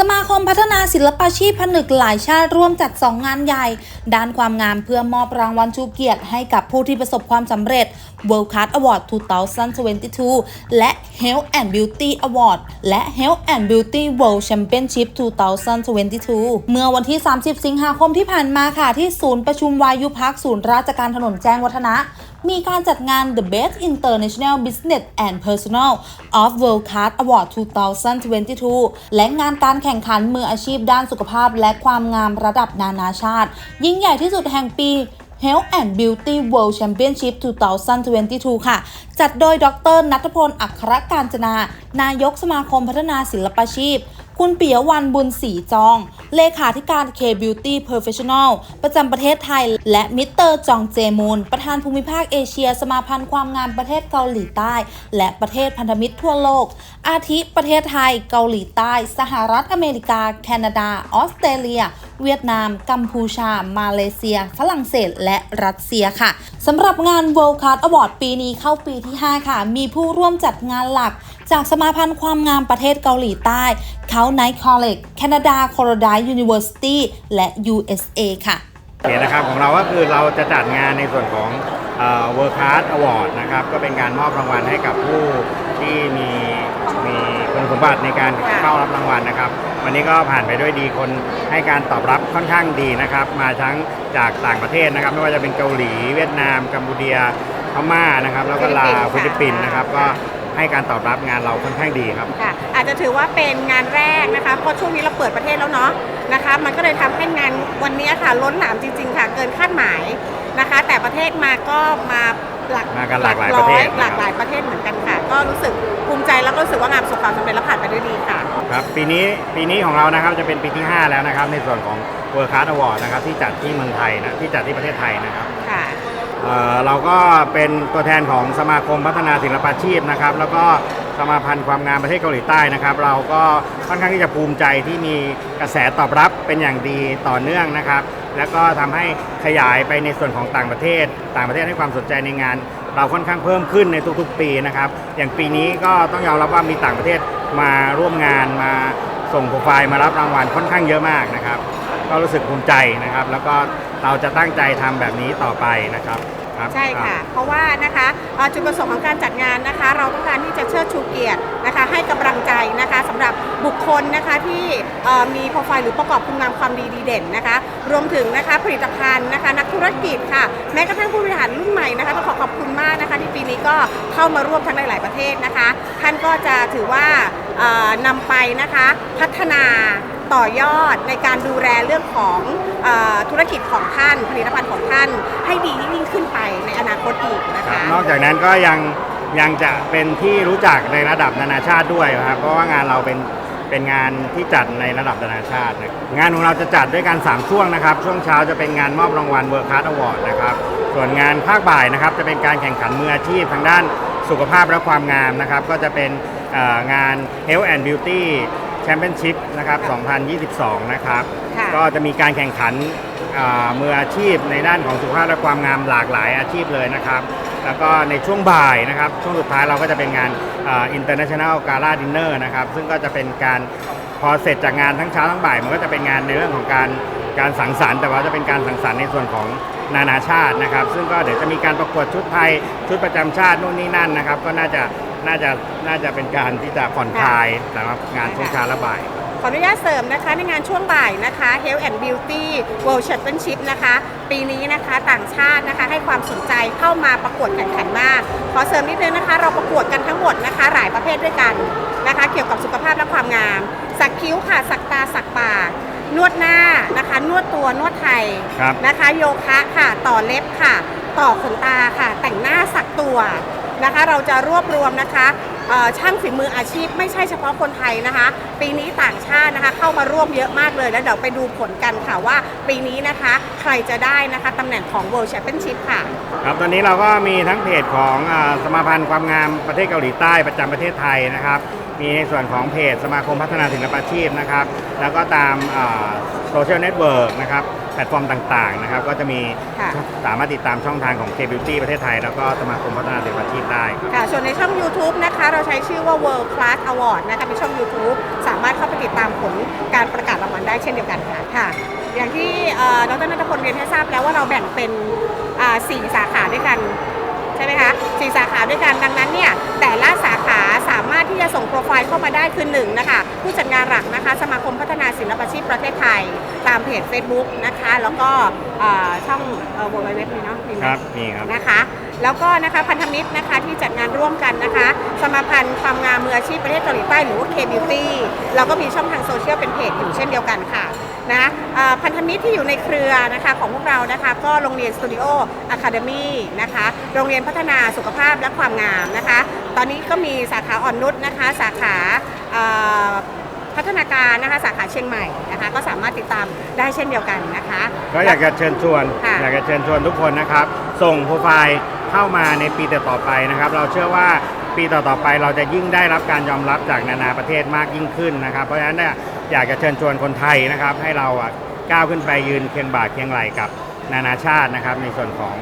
สมาคมพัฒนาศิลปาชีพผนึกหลายชาติร่วมจัด 2 งานใหญ่ ด้านความงามเพื่อมอบรางวัลชูเกียรติให้กับผู้ที่ประสบความสำเร็จ World Class Award 2022 และ Health and Beauty Award และ Health and Beauty World Championship 2022 เมื่อวันที่ 30 สิงหาคมที่ผ่านมาค่ะ ที่ศูนย์ประชุมวายุพักศูนย์ราชการถนนแจ้งวัฒนะ มีการจัดงาน The Best International Business and Personal of World Class Award 2022 และงานการแข่งขันมืออาชีพด้านสุขภาพ และความงามระดับนานาชาติ ยิ่งใหญ่ที่สุดแห่งปี Health and Beauty World Championship 2022 ค่ะ จัดโดยดรนัทพล อัครการจนา นายกสมาคมพัฒนาศิลปาชีพ คุณปิยวันบุญศรีจอง เลขาธิการ K Beauty Professional ประจำประเทศไทย และมิสเตอร์จองเจมูน ประธานภูมิภาคเอเชีย สมาพันธ์ความงามประเทศเกาหลีใต้ และประเทศพันธมิตรทั่วโลก อาทิประเทศไทย เกาหลีใต้ สหรัฐอเมริกา แคนาดา ออสเตรเลีย เวียดนาม กัมพูชา มาเลเซีย ฝรั่งเศส และรัสเซียค่ะสำหรับงาน World Class Award ปีนี้เข้าปีที่ 5 ค่ะ มีผู้ร่วมจัดงานหลัก จากสมาพันธ์ความงามประเทศเกาหลีใต้เขาไนท์คอลเลจแคนาดาโคโรไดยูนิเวอร์ซิตี้และ USA ค่ะโอเคนะครับของเราก็คือเราจะจัดงานในส่วนของเอ่อ World Class Award นะครับก็เป็นการมอบรางวัลให้กับผู้ที่มีมีคุณสมบัติในการเข้ารับรางวัลนะครับ วันนี้ก็ผ่านไปด้วยดีคนให้การตอบรับค่อนข้างดีนะครับ มาทั้งจากต่างประเทศนะครับ ไม่ว่าจะเป็นเกาหลี เวียดนาม กัมพูเดียพม่านะครับ แล้วก็ลาวฟิฟิลิลิปปปิปินนส์ส์ค่ะนะครับ ก็ ให้การตอบรับงานเราค่อนข้างดีครับ ค่ะอาจจะถือว่าเป็นงานแรกนะคะเพราะช่วงนี้เราเปิดประเทศแล้วเนาะนะคะ มันก็เลยทำให้งานวันนี้ค่ะล้นหลามจริง ๆ ค่ะ เกินคาดหมายนะคะ แต่ประเทศมาก็มาหลักมากันหลากหลายประเทศหลากหลายประเทศเหมือนกันค่ะ ก็รู้สึกภูมิใจแล้วก็รู้สึกว่างานประสบความสำเร็จและผ่านไปด้วยดีค่ะ ครับปีนี้ปีนี้ของเรานะครับจะเป็นปีที่ 5 แล้วนะครับ ในส่วนของ World Class Award นะครับที่จัดที่เมืองไทยนะที่จัดที่ประเทศไทยนะครับ ค่ะ เเราก็เป็นตัวแทนของสมาคมพัฒนาศิลปาชีพนะครับ แล้วก็สมาพันธ์ความงามประเทศเกาหลีใต้นะครับ เราก็ค่อนข้างที่จะภูมิใจที่มีกระแสตอบรับเป็นอย่างดีต่อเนื่องนะครับ แล้วก็ทำให้ขยายไปในส่วนของต่างประเทศ ต่างประเทศให้ความสนใจในงาน เราค่อนข้างเพิ่มขึ้นในทุกๆปีนะครับ อย่างปีนี้ก็ต้องยอมรับว่ามีต่างประเทศมาร่วมงานมาส่งโปรไฟล์มารับรางวัลค่อนข้างเยอะมากนะครับ ก็รู้สึกภูมิใจนะครับ แล้วก็ เราจะตั้งใจทำแบบนี้ต่อไปนะครับครับใช่ค่ะ เพราะว่านะคะเอ่อจุดประสงค์ของการจัดงานนะคะ เราต้องการที่จะเชิดชูเกียรตินะคะ ให้กำลังใจนะคะสำหรับบุคคลนะคะที่เอ่อมีโปรไฟล์หรือประกอบคุณงามความดีดีเด่นนะคะ รวมถึงนะคะผลิตภัณฑ์นะคะ นักธุรกิจค่ะ แม้กระทั่งผู้บริหารรุ่นใหม่นะคะต้องขอขอบคุณมากนะคะ ที่ปีนี้ก็เข้ามาร่วมทั้งหลายๆประเทศนะคะ ท่านก็จะถือว่าเอ่อนำไปนะคะพัฒนา ต่อยอดในการดูแลเรื่องของอธุรกิจของท่านผลิตภัณฑ์ของท่าน ให้ดียิ่งขึ้นไปในอนาคตอีกนะคะนอกจากนั้นก็ยังยังจะเป็นที่รู้จักในระดับนานาชาติด้วยครับเพราะว่างานเราเป็นเป็นงานที่จัดในระดับนานาชาตินะงานของเราจะจัดด้วยกัน 3 ช่วงนะครับ ช่วงเช้าจะเป็นงานมอบรางวัล World Class Award นะครับ ส่วนงานภาคบ่ายนะครับจะเป็นการแข่งขันมืออาชีพทางด้านสุขภาพและความงามนะครับ ก็จะเป็นงาน Health and Beauty Championship นะครับ 2022 นะครับ ค่ะก็จะมีการแข่งขันอ่ามืออาชีพในด้านของสุขภาพและความงามหลากหลายอาชีพเลยนะครับ แล้วก็ในช่วงบ่ายนะครับ ช่วงสุดท้ายเราก็จะเป็นงานอ่า International Gala Dinner นะครับ ซึ่งก็จะเป็นการพอเสร็จจากงานทั้งเช้าทั้งบ่าย มันก็จะเป็นงานในเรื่องของการการสังสรรค์ แต่ว่าจะเป็นการสังสรรค์ในส่วนของนานาชาตินะครับ ซึ่งก็เดี๋ยวจะมีการประกวดชุดไทยชุดประจำชาตินู่นนี่นั่นนะครับ ก็น่าจะ น่าจะน่าจะเป็นการที่จะผ่อนคลายสำหรับงานช่วงเช้าและบ่าย ขออนุญาตเสริมนะคะในงานช่วงบ่ายนะคะ Health and Beauty World Championship นะคะ ปีนี้นะคะต่างชาตินะคะให้ความสนใจเข้ามาประกวดแข่งขันมาก ขอเสริมนิดนึงนะคะ เราประกวดกันทั้งหมดนะคะ หลายประเภทด้วยกันนะคะ เกี่ยวกับสุขภาพและความงาม สักคิ้วค่ะ สักตา สักปากนวดหน้านะคะ นวดตัวนวดไทยครับนะคะ โยคะค่ะ ต่อเล็บค่ะ ต่อขนตาค่ะ แต่งหน้าสักตัว นะคะ เราจะรวบรวมนะคะช่างฝีมืออาชีพไม่ใช่เฉพาะคนไทยนะคะ ปีนี้ต่างชาตินะคะ เข้ามาร่วมเยอะมากเลย แล้วเดี๋ยวไปดูผลกันค่ะว่าปีนี้นะคะใครจะได้นะคะตำแหน่งของ World Championship ค่ะ ครับตอนนี้เราก็มีทั้งเพจของอสมาพันธ์ความงามประเทศเกาหลีใต้ประจำประเทศไทยนะครับ มีในส่วนของเพจสมาคมพัฒนาศิลปาชีพนะครับ แล้วก็ตามโซเชียลเน็ตเวิร์กนะครับ แพลตฟอร์มต่างๆนะครับ ก็จะมีค่ะสามารถติดตามช่องทางของ K Beauty ประเทศไทย แล้วก็สมาคมพัฒนาศิลปาชีพได้ ค่ะส่วนในช่อง YouTube นะคะ เราใช้ชื่อว่า World Class Award นะคะเป็นช่อง YouTube สามารถเข้าไปติดตามผลการประกาศรางวัลได้เช่นเดียวกันค่ะค่ะอย่างที่เอ่อดรนัทพลเรียนให้ทราบแล้วว่าเราแบ่งเป็นอ่าสี่สาขาด้วยกัน ใช่ไหมคะสี่สาขาด้วยกันดังนั้นเนี่ยแต่ละสาขาสามารถที่จะส่งโปรไฟล์เข้ามาได้คือหนึ่งนะคะผู้จัดงานหลักนะคะ สมาคมพัฒนาศิลปาชีพประเทศไทย ตามเพจ Facebook นะคะ แล้วก็อ่าช่องเว็บไซต์มีเนาะมีไหม ครับมีครับ นะคะ แล้วก็นะคะพันธมิตรนะคะที่จัดงานร่วมกันนะคะ สมาพันธ์ความงามมืออาชีพประเทศเกาหลีใต้หรือว่า K-Beauty เราก็มีช่องทางโซเชียลเป็นเพจอยู่เช่นเดียวกันค่ะ นะอ่าพันธมิตรที่อยู่ในเครือนะคะของพวกเรานะคะก็โรงเรียนสตูดิโออะคาเดมี่นะคะโรงเรียนพัฒนาสุขภาพและความงามนะคะ ตอนนี้ก็มีสาขาอ่อนนุชนะคะสาขาอ่าพัฒนาการนะคะสาขาเชียงใหม่นะคะก็สามารถติดตามได้เช่นเดียวกันนะคะ ก็อยากจะเชิญชวนค่ะอยากจะเชิญชวนทุกคนนะครับ ส่งโปรไฟล์เข้ามาในปีต่อๆไปนะครับ เราเชื่อว่า ปีต่อๆไปเราจะยิ่งได้รับการยอมรับจากนานาประเทศมากยิ่งขึ้นนะครับ เพราะฉะนั้นเนี่ยอยากจะเชิญชวนคนไทยนะครับ ให้เราอ่ะก้าวขึ้นไปยืนเคียงบ่าเคียงไหลกับนานาชาตินะครับ ในส่วนของ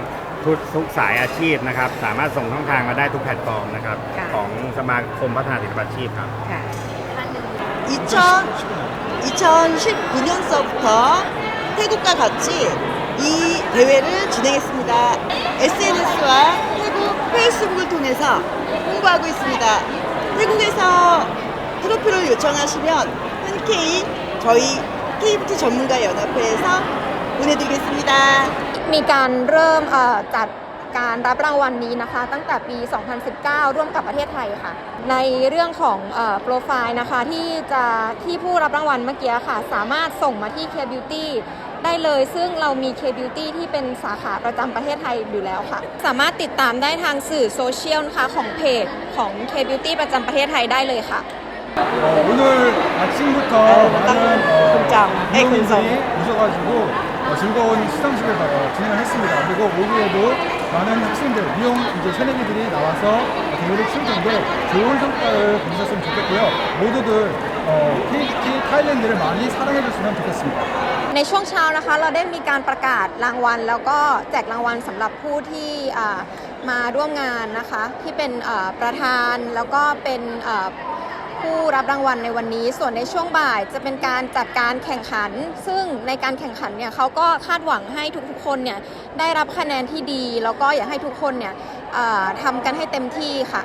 ทุกทุกสายอาชีพนะครับ สามารถส่งช่องทางมาได้ทุกแพลตฟอร์มนะครับ ค่ะ ของสมาคมพัฒนาศิลปาชีพครับ ค่ะ 2019년서부터 태국과 같이 이 대회를 진행했습니다. SNS와 태국 페이스북을 통해서 홍보하고 있습니다. 태국에서 프로필을 요청하시면 흔쾌히 저희 KBT 전문가 연합회에서 보내드리겠습니다. มีการเริ่มเอ่อจัด การรับรางวัลนี้นะคะ ตั้งแต่ปี 2019 ร่วมกับประเทศไทยค่ะ ในเรื่องของเอ่อโปรไฟล์นะคะที่จะที่ผู้รับรางวัลเมื่อกี้ค่ะ สามารถส่งมาที่ K Beauty ได้เลย ซึ่งเรามี K Beauty ที่เป็นสาขาประจำประเทศไทยอยู่แล้วค่ะ สามารถติดตามได้ทางสื่อโซเชียลนะคะของเพจของ K Beauty ประจำประเทศไทยได้เลยค่ะ 어, 오늘 아침부터 많은 어, 미용인들이 오셔가지고 어, 즐거운 시상식을 어, 진행을 했습니다. 그리고 오후에도 많은 학생들, 미용 이제 새내기들이 나와서 대회를 치를 텐데 좋은 성과를 거두셨으면 좋겠고요. 모두들 어, KT 타일랜드를 많이 사랑해줬으면 좋겠습니다. ในช่วงเช้านะคะเราได้มีการประกาศรางวัล แล้วก็แจกรางวัลสำหรับผู้ที่อ่ามาร่วมงานนะคะ ที่เป็นอ่าประธานแล้วก็เป็นอ่า ผู้รับรางวัลในวันนี้ ส่วนในช่วงบ่ายจะเป็นการจัดการแข่งขัน ซึ่งในการแข่งขันเนี่ยเขาก็คาดหวังให้ทุกๆคนเนี่ยได้รับคะแนนที่ดี แล้วก็อยากให้ทุกคนเนี่ยทำกันให้เต็มที่ค่ะ